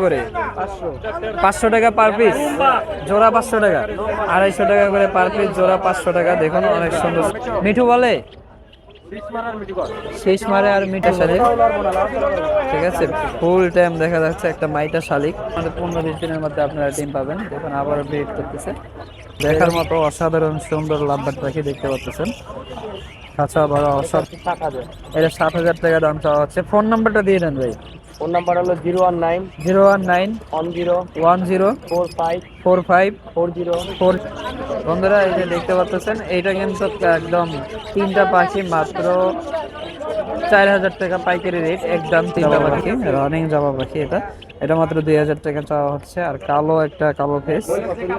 করে? পাঁচশো টাকা পার পিস জোড়া পাঁচশো টাকা। আড়াইশো টাকা করে পার পিস জোড়া পাঁচশো টাকা। দেখুন, অনেক সুন্দর। মিঠু বলে? শেষ মারে আর মিঠু শালিক ঠিক আছে, ফুল টাইম দেখা যাচ্ছে একটা মাইটা শালিক। আমাদের পনেরো বিশ দিনের মধ্যে আপনারা ডিম পাবেন। দেখুন, আবারও ব্রিড করতেছে। দেখার মতো অসাধারণ সুন্দর লাভবাট পাখি দেখতে পাচ্ছেন। আচ্ছা বড় অসাধারণ। এটা সাত হাজার টাকা দাম চাওয়া হচ্ছে। ফোন নাম্বারটা দিয়ে দেন ভাই। ফোন নাম্বার হলো zero one nine zero one nine one zero one zero four five four five four zero four বন্ধুরা এই যে দেখতে পাচ্ছেন এইটা কিন্তু একদম তিনটা পাখি মাত্র চার হাজার টাকা পাইকারি রেট একদম তিনটা পাখি। রানিং জামা পাখি এটা। এটা মাত্র দুই হাজার টাকা চাওয়া হচ্ছে আর কালো একটা কালো ফেস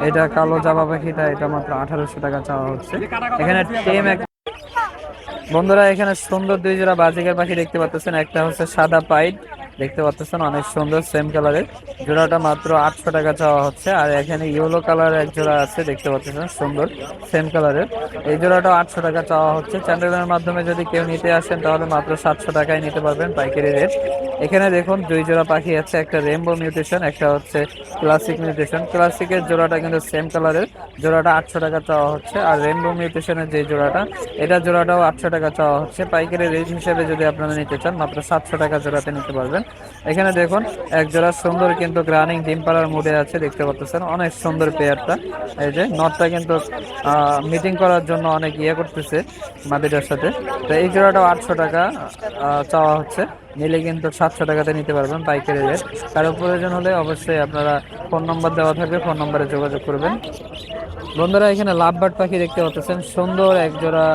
এটা কালো জামা পাখিটা এটা মাত্র আঠারোশো টাকা চাওয়া হচ্ছে। এখানে টেম এক বন্ধুরা এখানে সুন্দর দুই জোড়া বাজিকার পাখি দেখতে পাচ্ছেন একটা হচ্ছে সাদা পাইট দেখতে পাচ্ছেন অনেক সুন্দর সেম কালারের জোড়াটা মাত্র আটশো টাকা চাওয়া হচ্ছে, আর এখানে ইয়েলো কালার এক জোড়া আছে, দেখতে পাচ্ছেন, সুন্দর সেম কালারের এই জোড়াটা আটশো টাকা চাওয়া হচ্ছে। চ্যানেলের মাধ্যমে যদি কেউ নিতে আসেন, তাহলে মাত্র সাতশো টাকায় নিতে পারবেন পাইকারি রেট এখানে দেখুন, দুই জোড়া পাখি আছে, একটা রেমবো মিউটেশন একটা হচ্ছে ক্লাসিক মিউটেশন ক্লাসিকের জোড়াটা কিন্তু সেম কালারের জোড়াটা আটশো টাকা চাওয়া হচ্ছে, আর রেমবো মিউটেশনের যে জোড়াটা, এটা জোড়াটাও আটশো টাকা চাওয়া হচ্ছে। পাইকারি রেট হিসেবে যদি আপনারা নিতে চান, মাত্র সাতশো টাকা জোড়াতে নিতে পারবেন। এখানে দেখুন, এক জোড়া সুন্দর কিন্তু গ্রানিং ডিম পাড়ার মুডে আছে, দেখতে পাচ্ছেন। অনেক সুন্দর পেয়ারটা। এই যে, নটটা কিন্তু মিটিং করার জন্য অনেক ইয়ে করতেছে মাদিটার সাথে। তো এই জোড়াটাও আটশো টাকা চাওয়া হচ্ছে। নিলে কিন্তু সাতশো টাকাতে নিতে পারবেন পাইকারি রেট। কারও প্রয়োজন হলে অবশ্যই আপনারা ফোন নম্বর দেওয়া থাকবে, ফোন নম্বরে যোগাযোগ করবেন। বন্ধুরা, এখানে লাভবার্ড পাখি দেখতে পাচ্ছেন। সুন্দর এক জোড়া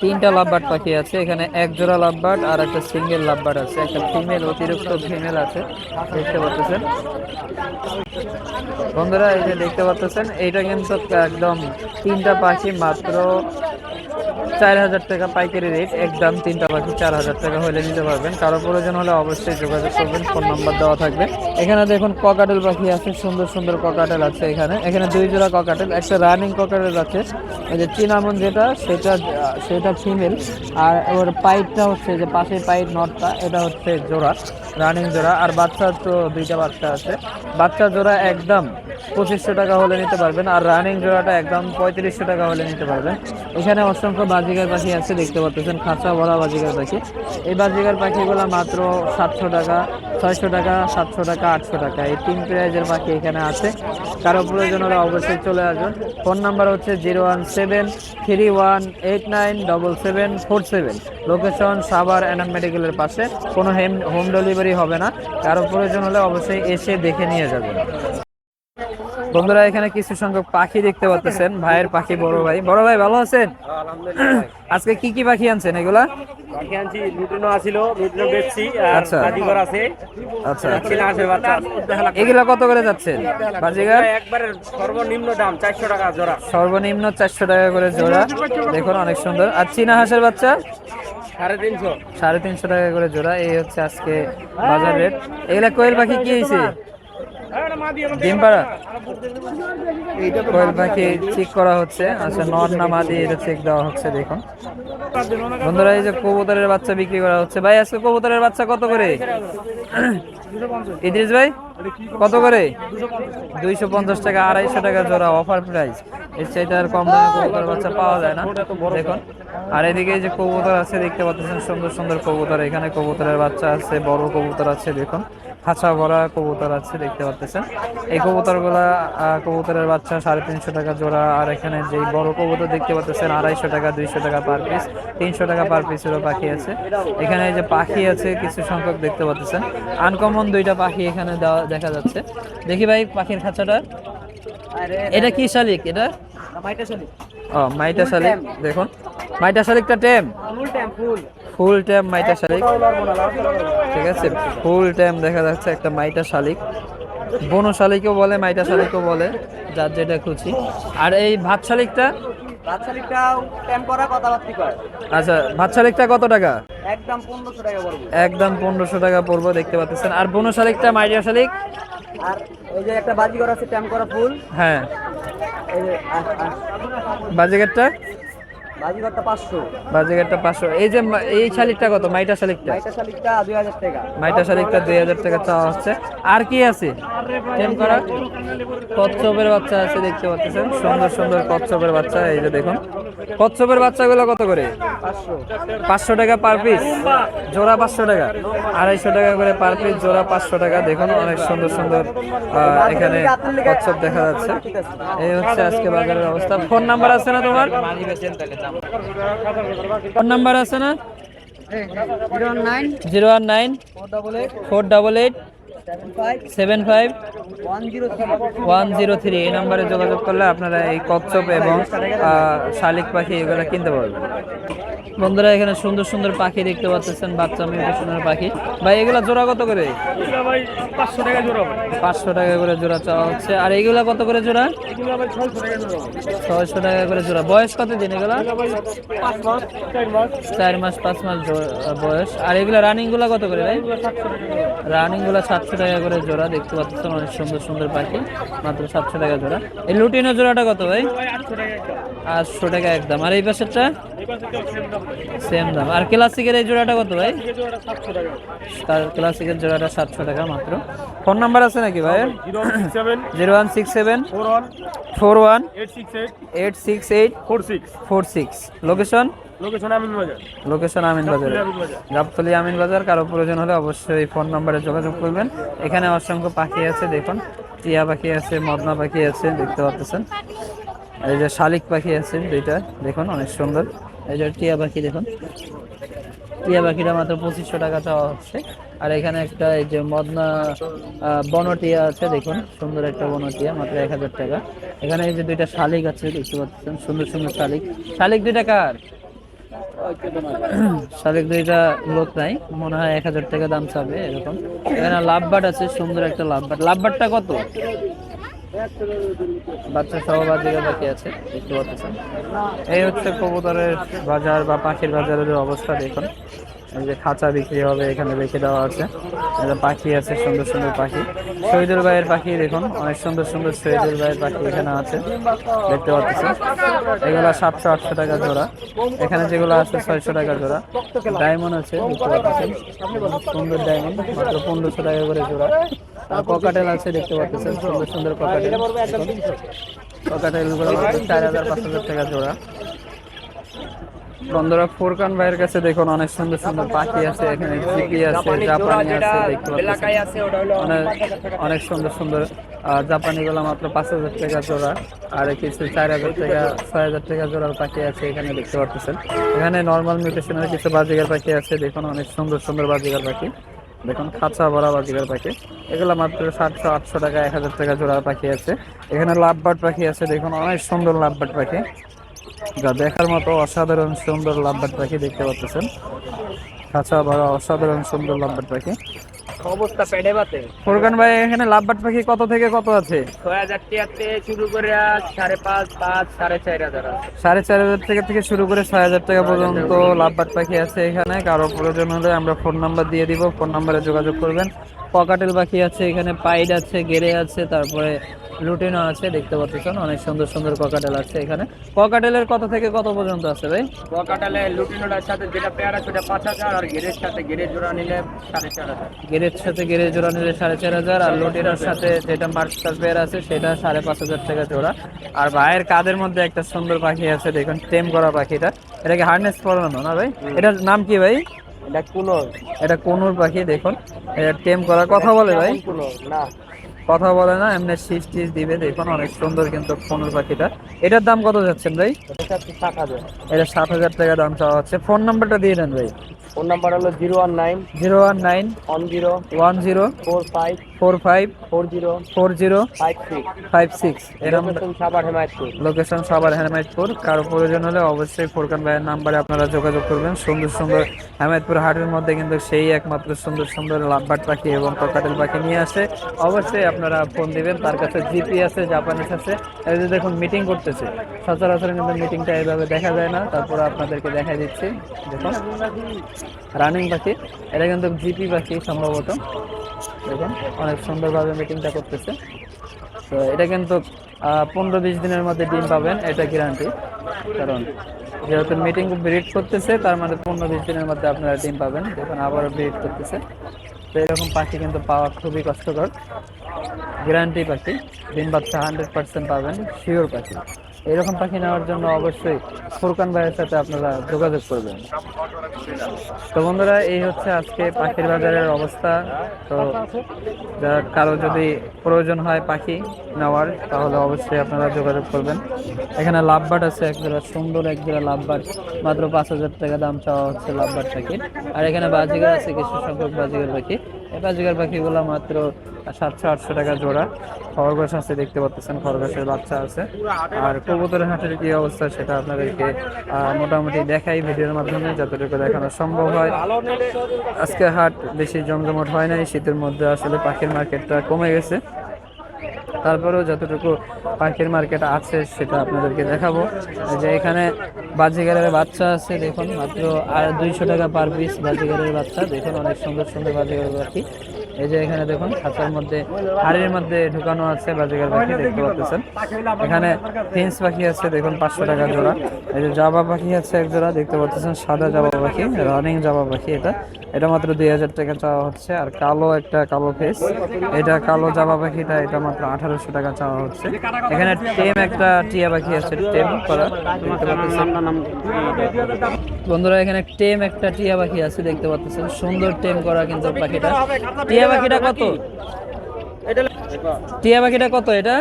তিনটা লাভবার্ড পাখি আছে, এখানে এক জোড়া লাভবার্ড আর একটা সিঙ্গেল লাভবার্ড আছে, একটা ফিমেল অতিরিক্ত ফিমেল আছে, দেখতে পাচ্ছেন? বন্ধুরা, এই যে দেখতে পাচ্ছেন, এইটা কিন্তু একদম তিনটা পাখি মাত্র চার হাজার টাকা পাইকারি রেট একদম তিনটা পাখি চার হাজার টাকা হলে নিতে পারবেন। কারও প্রয়োজন হলে অবশ্যই যোগাযোগ করবেন, ফোন নাম্বার দেওয়া থাকবে। এখানে দেখুন ককাটেল পাখি আছে, সুন্দর সুন্দর ককাটেল আছে এখানে। এখানে দুই জোড়া ককাটেল একটা রানিং ককাটেল আছে। এই যে চিনামন যেটা, সেটা সেটা ফিমেল আর ওর পাইপটা হচ্ছে যে পাশে পাইপ নটটা এটা হচ্ছে জোড়া। রানিং জোড়া, আর বাচ্চা তো দুইটা বাচ্চা আছে। বাচ্চা জোড়া একদম পঁচিশশো টাকা হলে নিতে পারবেন, আর রানিং জোড়াটা একদম পঁয়ত্রিশশো টাকা হলে নিতে পারবেন। এখানে অসংখ্য বাজিকার পাখি আছে, দেখতে পাচ্ছেন, খাঁচা ভরা বাজিকার পাখি। এই বাজিকার পাখিগুলো মাত্র সাতশো টাকা, ছয়শো টাকা, সাতশো টাকা, আটশো টাকা। এই তিন প্রাইজের পাখি এখানে আছে। কারও প্রয়োজন হলে অবশ্যই চলে আসবেন ফোন নাম্বার হচ্ছে zero one seven three one eight nine double seven four seven. Location Savar Enam মেডিকেলের পাশে। কোনো হেম হোম ডেলিভারি হবে না। কারও প্রয়োজন হলে অবশ্যই এসে দেখে নিয়ে যাবেন। বন্ধুরা এখানে কিছু সংখ্যক পাখি দেখতে পাচ্ছেন। ভাইয়ের পাখি বড় ভাই। বড় ভাই ভালো আছেন? আজকে কি কি পাখি আনছেন এগুলা? পাখি আনছি লুটিনো আসিল লুটিনো বেচছি আর। আছে। আচ্ছা। চীনা বাচ্চা এগুলা কত করে যাচ্ছেন? বাজিগার? একবারে সর্বনিম্ন দাম চারশো টাকা জোড়া। সর্বনিম্ন চারশো টাকা করে জোড়া। দেখুন অনেক সুন্দর। আর চীনা হাঁসের বাচ্চা? সাড়ে তিনশো? টাকা করে জোড়া, এই হচ্ছে আজকে বাজার রেট এগুলা কোয়েল পাখি কি হয়েছে ডিম পাড়া? করা হচ্ছে। আচ্ছা নর না মাদি চেক দেওয়া হচ্ছে, দেখুন। বন্ধুরা, এই যে কবুতরের বাচ্চা বিক্রি করা হচ্ছে। ভাই, আজকে কবুতরের বাচ্চা কত করে? ইদ্রিস ভাই, কত করে? দুইশো পঞ্চাশ টাকা, আড়াইশো টাকা জোড়া অফার প্রাইস এর চাইতে আর কম দামে কবুতরের বাচ্চা পাওয়া যায় না। দেখুন। আর এদিকে যে কবুতর আছে, দেখতে পাচ্ছেন সুন্দর সুন্দর কবুতর। এখানে কবুতরের বাচ্চা আছে, বড় কবুতর আছে, দেখুন। খাঁচা ভরা কবুতর আছে দেখতে পাচ্ছেন এই কবুতরগুলা কবুতরের বাচ্চা সাড়ে তিনশো টাকা জোড়া আর এখানে যেই বড় কবুতর দেখতে পাচ্ছেন আড়াইশো টাকা দুইশো টাকা পার পিস তিনশো টাকা পার পিসেরও পাখি আছে। এখানে যে পাখি আছে কিছু সংখ্যক দেখতে পাচ্ছেন আনকমন দুইটা পাখি এখানে দেওয়া দেখা যাচ্ছে। দেখি ভাই পাখির খাঁচাটা। এটা কি শালিক? এটা? মাইটা শালিক। ও মাইটা শালিক দেখুন। মাইটা শালিকটা টেম। ফুল টাইম ফুল। ফুল ট্যাম মাইটা শালিক ঠিক আছে? ফুল ট্যাম দেখা যাচ্ছে একটা মাইটা শালিক বনো শালিকও বলে মাইটা শালিকও বলে যার যেটা খুশি। আর এই ভাত শালিকটা টাইম আচ্ছা ভাত শালিকটা কত টাকা? একদম পনেরোশো টাকা পড়বে। দেখতে পাচ্ছেন। আর বনো শালিকটা মাইটা শালিক আর এই যে একটা বাজিঘর আছে টাইম করা ফুল হ্যাঁ বাজেগেটটা পাঁচশো। এই যে এই শালিকটা কত? মাইটা শালিকটা? মাইটা শালিকটা দুই হাজার টাকা। মাইটা শালিকটা টাকা চাওয়া হচ্ছে। আর কি আছে? টেম করা। কচ্ছপের বাচ্চা আছে দেখতে পাচ্ছেন। সুন্দর সুন্দর কচ্ছপের বাচ্চা এই যে দেখুন। কচ্ছপের বাচ্চাগুলো কত করে? পাঁচশো। টাকা পার পিস। জোড়া পাঁচশো টাকা। আড়াইশো টাকা করে পার পিস জোড়া পাঁচশো টাকা। দেখুন অনেক সুন্দর সুন্দর এখানে কচ্ছপ দেখা যাচ্ছে। এই হচ্ছে আজকে বাজারের অবস্থা। ফোন নাম্বার আছে না তোমার? ফোন নাম্বার আছে না? Zero nine zero one nine four double eight. Four double eight. Seven five one zero three এই নাম্বারে যোগাযোগ করলে আপনারা এই কচ্ছপ এবং শালিক পাখি এগুলো কিনতে পারবেন। বন্ধুরা এখানে সুন্দর সুন্দর পাখি দেখতে পাচ্ছেন বাচ্চা মিউটেশনের পাখি। ভাই এগুলা জোড়া কত করে? পাঁচশো টাকা জোড়া পাঁচশো টাকা করে জোড়া চাওয়া হচ্ছে। আর এইগুলা কত করে জোড়া? ছয়শো টাকা জোড়া ছয়শো টাকা করে জোড়া। বয়স কত দিন এগুলা চার মাস। পাঁচ মাস বয়স। আর এগুলা রানিংগুলা কত করে ভাই? রানিংগুলা সাতশো টাকা করে জোড়া, দেখতে পাচ্ছেন অনেক সুন্দর সুন্দর পাখি, মাত্র সাতশো টাকা জোড়া। এই লুটিনো জোড়াটা কত ভাই? আটশো টাকা একদম। আর এই পাশেরটা? সেম দাম। আর ক্লাসিকের এই জোড়াটা কত ভাই? তার ক্লাসিকের জোড়াটা সাতশো টাকা মাত্র। ফোন নাম্বার আছে নাকি ভাই? Zero one six seven four one eight six eight four six four six location location Amin Bazar location Amin আমিন বাজার গাবতলি আমিন বাজার কারও প্রয়োজন হলে অবশ্যই ফোন নাম্বারে যোগাযোগ করবেন। এখানে অসংখ্য পাখি আছে দেখুন। টিয়া পাখি আছে মদনা পাখি আছে দেখতে পাচ্ছেন। এই যে শালিক পাখি আছে দুইটা দেখুন অনেক সুন্দর। এই যে টিয়া পাখি দেখুন। টিয়া পাখিটা মাত্র পঁচিশশো টাকা চাওয়া হচ্ছে। আর এখানে একটা এই যে মদনা বনটিয়া আছে, দেখুন। সুন্দর একটা বনটিয়া মাত্র এক হাজার টাকা। এখানে এই যে দুইটা শালিক আছে, দেখতে পাচ্ছেন, সুন্দর সুন্দর শালিক। শালিক দুইটা কার? শালিক দুইটা লোক নাই, মনে হয় এক হাজার টাকা দাম চাবে, এরকম। এখানে লাভবাট আছে, সুন্দর একটা লাভবাট লাভবাটটা কত? বাচ্চা সহ বাকি আছে? দেখতে পাচ্ছেন এই হচ্ছে কবুতরের বাজার বা পাখির বাজারের অবস্থা দেখুন। এই যে খাঁচা বিক্রি হবে এখানে রেখে দেওয়া আছে পাখি আছে, সুন্দর সুন্দর পাখি। শহীদুল ভাইয়ের পাখি দেখুন, অনেক সুন্দর সুন্দর শহীদুল ভাইয়ের পাখি এখানে আছে, দেখতে পাচ্ছেন। এগুলা সাতশো আটশো টাকা জোড়া। এখানে যেগুলো আছে ছয়শো টাকা জোড়া। ডায়মন্ড আছে সুন্দর ডায়মন্ড, মাত্র পনেরোশো টাকা করে জোড়া। আর ককাটেল আছে, দেখতে পাচ্ছেন। সুন্দর সুন্দর ককাটেল ককাটেল চার হাজার পাঁচ হাজার টাকা জোড়া। বন্ধুরা ফুরকান ভাইয়ের কাছে দেখুন অনেক সুন্দর সুন্দর পাখি আছে এখানে জিপি আছে জাপানি আছে দেখতে পাচ্ছেন। অনেক অনেক সুন্দর সুন্দর জাপানি গুলো মাত্র পাঁচ হাজার টাকা জোড়া আর কিছু চার হাজার টাকা ছয় হাজার টাকা জোড়ার পাখি আছে এখানে দেখতে পাচ্ছেন এখানে নর্মাল মিউটেশনের কিছু বাজিগার পাখি আছে দেখুন অনেক সুন্দর সুন্দর বাজিগার পাখি। দেখুন খাঁচা ভরা বাজিগার পাখি। এগুলো মাত্র সাতশো আটশো টাকা এক হাজার টাকা জোড়ার পাখি আছে। এখানে লাভবার্ড পাখি আছে দেখুন অনেক সুন্দর লাভবার্ড পাখি। যা দেখার মতো অসাধারণ সুন্দর লাভবার্ড পাখি দেখতে পাচ্ছেন। খাঁচা ভরা অসাধারণ সুন্দর লাভবার্ড পাখি। অবস্থা পেটে বাতে? ফুরকান ভাই এখানে লাভবার্ড পাখি কত থেকে কত আছে? ছয় হাজার টাকাতে শুরু করে সাড়ে পাঁচ পাঁচ সাড়ে চার হাজার সাড়ে চার হাজার টাকা থেকে শুরু করে ছয় হাজার টাকা পর্যন্ত লাভবার্ড পাখি আছে এখানে। কারও প্রয়োজন হলে আমরা ফোন নাম্বার দিয়ে দিব। ফোন নাম্বারে যোগাযোগ করবেন। পকাটেল পাখি আছে এখানে পাইড আছে গেরে আছে তারপরে লুটিনো আছে দেখতে পাচ্ছেন অনেক সুন্দর সুন্দর ককাটেল আছে এখানে। ককাটেলের কত থেকে কত পর্যন্ত আছে ভাই? বকাটালে লুটিনোটার সাথে যেটা পেয়ারা সেটা পাঁচ হাজার আর গেরের সাথে গেরে জোড়া নিলে সাড়ে চার হাজার। গেরের সাথে গেরে জোড়া নিলে সাড়ে চার হাজার আর লুটিনোর সাথে যেটা মার্কস্টার পেয়ার আছে সেটা সাড়ে পাঁচ হাজার টাকা জোড়া। আর ভাইয়ের কাদের মধ্যে একটা সুন্দর পাখি আছে দেখুন টেম করা পাখিটা এটাকে হার্নেস পরানো না ভাই? এটার নাম কি ভাই? এটা কোনো এটা কোনুর পাখি দেখুন। এটা টেম করা কথা বলে ভাই। না। কথা বলে না এমনি শীষ টিস দিবে দেখুন অনেক সুন্দর কিন্তু কোনুর পাখিটা। এটার দাম কত যাচ্ছেন ভাই? এটা সাত হাজার টাকা দাম চাওয়া হচ্ছে। ফোন নাম্বারটা দিয়ে দেন ভাই। ফোন নাম্বার হলো zero one nine zero one nine one zero one zero four five four five four zero four zero five six five six. Savar Hemayetpur. Location সবার হেমায়তপুর। কারও প্রয়োজন হলে অবশ্যই ফোরকান ভাইয়ের নাম্বারে আপনারা যোগাযোগ করবেন। সুন্দর সুন্দর হেমায়তপুর হাটের মধ্যে কিন্তু সেই একমাত্র সুন্দর সুন্দর লাভবাট পাখি এবং ককাটেল পাখি নিয়ে আসে। অবশ্যই আপনারা ফোন দিবেন, তার কাছে জিপি আছে জাপানিজ আছে। এই যে দেখুন মিটিং করতেছে। সচরাচর কিন্তু মিটিংটা এইভাবে দেখা যায় না। তারপর আপনাদেরকে দেখাই দিচ্ছি। দেখুন রানিং পাখি। এটা কিন্তু জিপি পাখি সম্ভবত। দেখুন, অনেক সুন্দরভাবে মিটিংটা করতেছে। তো এটা কিন্তু পনেরো বিশ দিনের মধ্যে ডিম পাবেন, এটা গ্যারান্টি কারণ যেহেতু মিটিং ব্রিড করতেছে, তার মানে পনেরো বিশ দিনের মধ্যে আপনারা ডিম পাবেন। দেখুন, আবারও ব্রিড করতেছে। তো এরকম পাখি কিন্তু পাওয়া খুবই কষ্টকর। গ্যারান্টি পাখি। দিন বাচ্চা হান্ড্রেড পার্সেন্ট পাবেন। শিওর পাখি। এরকম পাখি নেওয়ার জন্য অবশ্যই ফুরকান ভাইয়ের সাথে আপনারা যোগাযোগ করবেন। তো বন্ধুরা, এই হচ্ছে আজকে পাখির বাজারের অবস্থা। তো কারও যদি প্রয়োজন হয় পাখি নেওয়ার, তাহলে অবশ্যই আপনারা যোগাযোগ করবেন। এখানে লাভবাট আছে, এক একজোড়া সুন্দর একজোড়া লাভবাট। মাত্র পাঁচ হাজার টাকা দাম চাওয়া হচ্ছে লাভবাট পাখির। আর এখানে বাজিগার আছে, কিছু সংখ্যক বাজিগার পাখি। এই বাজিগার পাখিগুলো মাত্র সাতশো, আটশো টাকা জোড়া। খরগোশ আছে, দেখতে পাচ্ছেন খরগোশের বাচ্চা আছে। আর কবুতরের হাটের কি অবস্থা সেটা আপনাদেরকে মোটামুটি দেখাই ভিডিওর মাধ্যমে, যতটুকু দেখানো সম্ভব হয়। আজকে হাট বেশি জমজমট হয় নাই, শীতের মধ্যে আসলে পাখির মার্কেটটা কমে গেছে। তারপরেও যতটুকু পাখির মার্কেট আছে, সেটা আপনাদেরকে দেখাবো। যে এখানে বাজিগারের বাচ্চা আছে, দেখুন, মাত্র আর দুইশো টাকা পার পিস বাজিগারের বাচ্চা। দেখুন, অনেক সুন্দর সুন্দর বাজিগারের পাখি। এই যে এখানে দেখুন খাঁচার মধ্যে, হাড়ির মধ্যে ঢুকানো আছে বাজিগার পাখি, দেখতে পাচ্ছেন এখানে ফিন্স পাখি আছে, দেখুন, পাঁচশো টাকা জোড়া। এই যে জাবা পাখি আছে এক জোড়া, দেখতে পাচ্ছেন সাদা জাবা পাখি রানিং জাবা পাখি এটা। এটা মাত্র দুই হাজার টাকা চাওয়া হচ্ছে, আর কালো একটা কালো ফেস এটা কালো জাবা পাখিটা, এটা মাত্র আঠারোশো টাকা চাওয়া হচ্ছে। এখানে টেম একটা টিয়া পাখি আছে, টেম করা বন্ধুরা, এখানে টেম একটা টিয়া পাখি আছে, দেখতে পাচ্ছেন সুন্দর টেম করা কিন্তু পাখিটা। টিয়া পাখিটা কত? টিয়া পাখিটা কত এটা?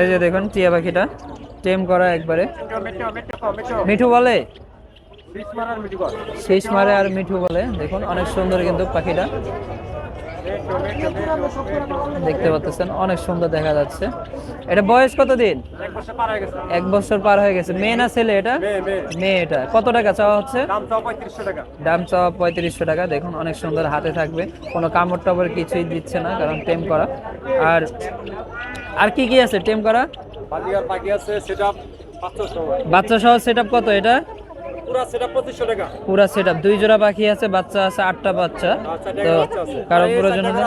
এই যে দেখুন টিয়া পাখিটা টেম করা একবারে। মিঠু বলে? শেষ মারে আর মিঠু বলে। দেখুন অনেক সুন্দর কিন্তু পাখিটা। দেখতে পাচ্ছেন অনেক সুন্দর দেখা যাচ্ছে। এটা বয়স কত দিন এক বছর পার হয়ে গেছে। মেয়ে না ছেলে এটা? মেয়ে এটা। কত টাকা চাওয়া হচ্ছে? দাম চাওয়া পঁয়ত্রিশশো টাকা। দেখুন অনেক সুন্দর হাতে থাকবে। কোনো কামড় টামড় কিছুই দিচ্ছে না কারণ টেম করা। আর আর কি কি আছে টেম করা? বাচ্চা সহ সেট কত এটা? পুরা সেটা পঁচিশশো টাকা। পুরা দুই জোড়া পাখি আছে বাচ্চা আছে আটটা বাচ্চা। তো কারও প্রয়োজন হলে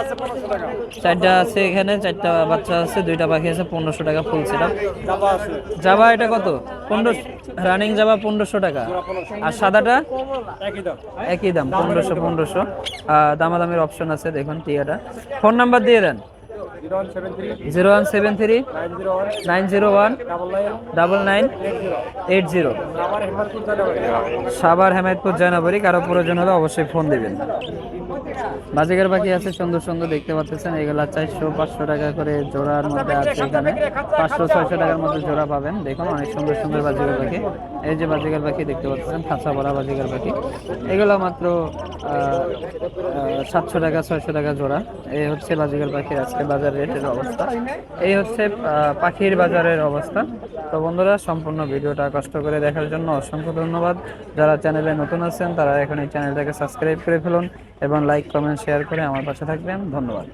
চারটা আছে এখানে চারটা বাচ্চা আছে দুইটা পাখি আছে পনেরোশো টাকা ফুল সেট জাবা আছে। জাবা এটা কত? পনেরো রানিং জাবা পনেরোশো টাকা। আর সাদাটা? একই দাম। একই দাম পনেরোশো পনেরোশো। দামাদামির অপশন আছে দেখুন টিয়াটা। ফোন নাম্বার দিয়ে দেন। Zero one seven three nine zero one double nine eight zero Savar Hemayetpur Joynabari কারও প্রয়োজন হলে অবশ্যই ফোন দিবেন। বাজিকার পাখি আছে সুন্দর সুন্দর দেখতে পাচ্ছেন। এগুলা চারশো পাঁচশো টাকা করে জোড়ার মধ্যে আছে এখানে। পাঁচশো ছয়শো টাকার মধ্যে জোড়া পাবেন। দেখুন অনেক সুন্দর সুন্দর বাজিকার পাখি এই যে বাজিকার পাখি দেখতে পাচ্ছেন খাঁচা ভরা বাজিকার পাখি এগুলো মাত্র সাতশো টাকা ছয়শো টাকা জোড়া। এই হচ্ছে বাজিকার পাখির আজকে বাজার রেটের অবস্থা। এই হচ্ছে পাখির বাজারের অবস্থা। তো বন্ধুরা সম্পূর্ণ ভিডিওটা কষ্ট করে দেখার জন্য অসংখ্য ধন্যবাদ। যারা চ্যানেলে নতুন আছেন তারা এখন এই চ্যানেলটাকে সাবস্ক্রাইব করে ফেলুন এবং লাইক কমেন্ট শেয়ার করে আমার পাশে থাকবেন। ধন্যবাদ।